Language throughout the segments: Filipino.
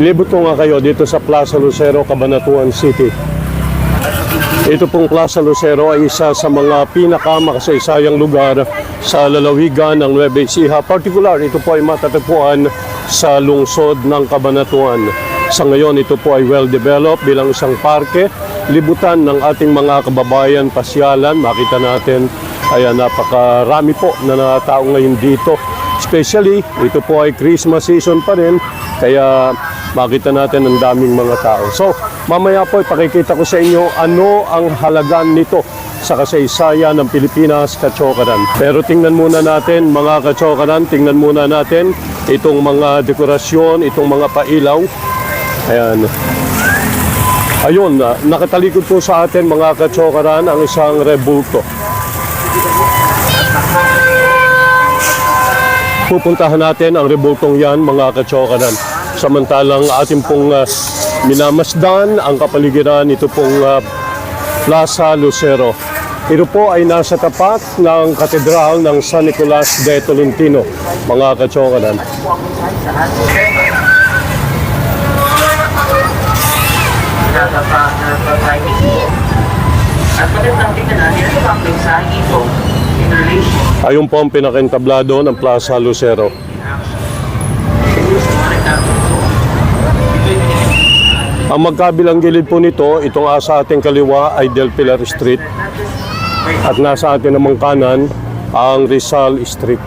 Libot ko nga kayo dito sa Plaza Lucero, Cabanatuan City. Ito pong Plaza Lucero ay isa sa mga pinakamakasaysayang lugar sa lalawigan ng Nueva Ecija. Particular, ito po ay matatagpuan sa lungsod ng Cabanatuan. Sa ngayon, ito po ay well-developed bilang isang parke. Libutan ng ating mga kababayan pasyalan. Makita natin, ay napakarami po na natao ngayon dito. Especially, ito po ay Christmas season pa rin. Kaya makita natin ang daming mga tao. So, mamaya po ipakikita ko sa inyo ano ang halagan nito sa kasaysayan ng Pilipinas Kachokaran. Pero tingnan muna natin mga Kachokaran, tingnan muna natin itong mga dekorasyon, itong mga pailaw. Ayan. Ayun, na- nakatalikod po sa atin mga Kachokaran ang isang rebulto. pupuntahan natin ang rebultong yan mga kachokanan. Samantalang ating pong uh, minamasdan ang kapaligiran ito pong uh, Plaza Lucero. Ito po ay nasa tapat ng katedral ng San Nicolas de Tolentino, mga kachokanan. Ayun po ang pinakentablado ng Plaza Lucero. Ang magkabilang gilid po nito, itong asa ating kaliwa ay Del Pilar Street at nasa atin namang kanan ang Rizal Street.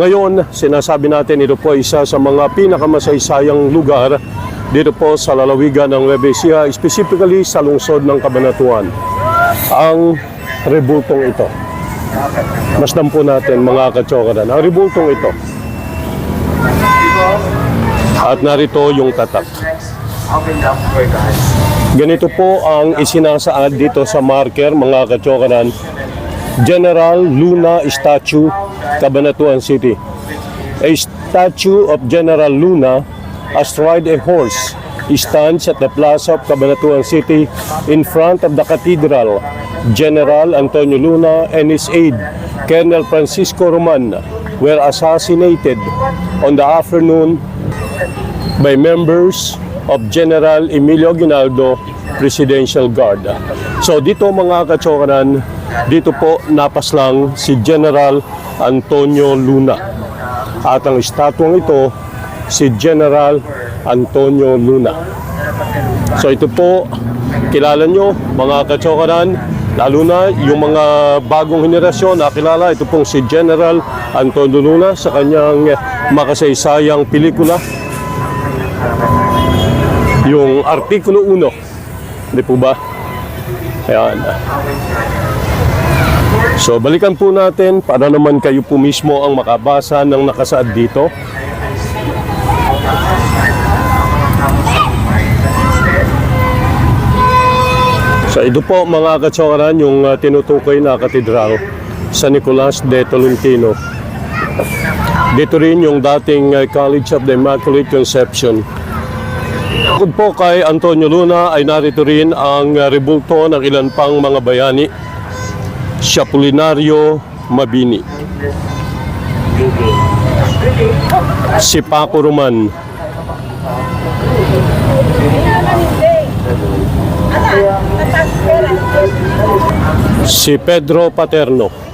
Ngayon, sinasabi natin ito po isa sa mga pinakamasaysayang lugar dito po sa lalawigan ng Nueva specifically sa lungsod ng Cabanatuan. Ang rebultong ito. Masdan po natin mga katsokaran. Ang rebultong ito. At narito yung tatak. Opened up for God. Ganito po ang isinasaad dito sa marker mga katsokaran. General Luna Statue, Cabanatuan City. A statue of General Luna astride a horse stands at the plaza of Cabanatuan City in front of the cathedral. General Antonio Luna and his aide, Colonel Francisco Roman, were assassinated on the afternoon by members of General Emilio Ginaldo Presidential Guard. So dito mga katsokaran, dito po napaslang si General Antonio Luna. At ang estatwang ito, si General Antonio Luna. So ito po, kilala nyo mga katsokaran, lalo na yung mga bagong henerasyon nakilala, ito pong si General Antonio Luna sa kanyang makasaysayang pelikula yung Artikulo 1. Hindi po ba? Ayan. So, balikan po natin para naman kayo po mismo ang makabasa ng nakasaad dito. So, ito po mga katsokaran yung uh, tinutukoy na katedral sa Nicolas de Tolentino. Dito rin yung dating uh, College of the Immaculate Conception. Bukod po kay Antonio Luna ay narito rin ang uh, rebulto ng ilan pang mga bayani. Siapulinario Mabini. Si Paco Roman. Si Pedro Paterno.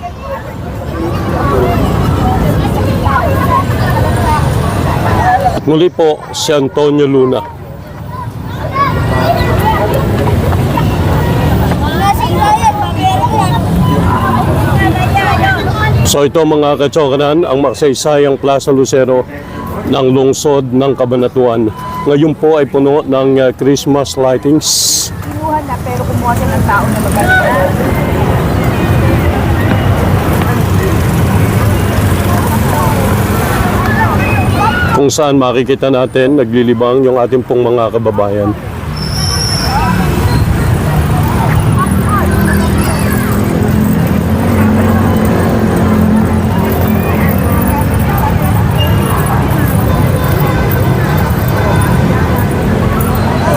Muli po si Antonio Luna. So ito mga katsokanan, ang maksaysayang Plaza Lucero ng lungsod ng Cabanatuan. Ngayon po ay puno ng uh, Christmas lightings. Kinuha na pero kumuha siya ng tao na maganda. Kung saan makikita natin naglilibang yung ating pong mga kababayan.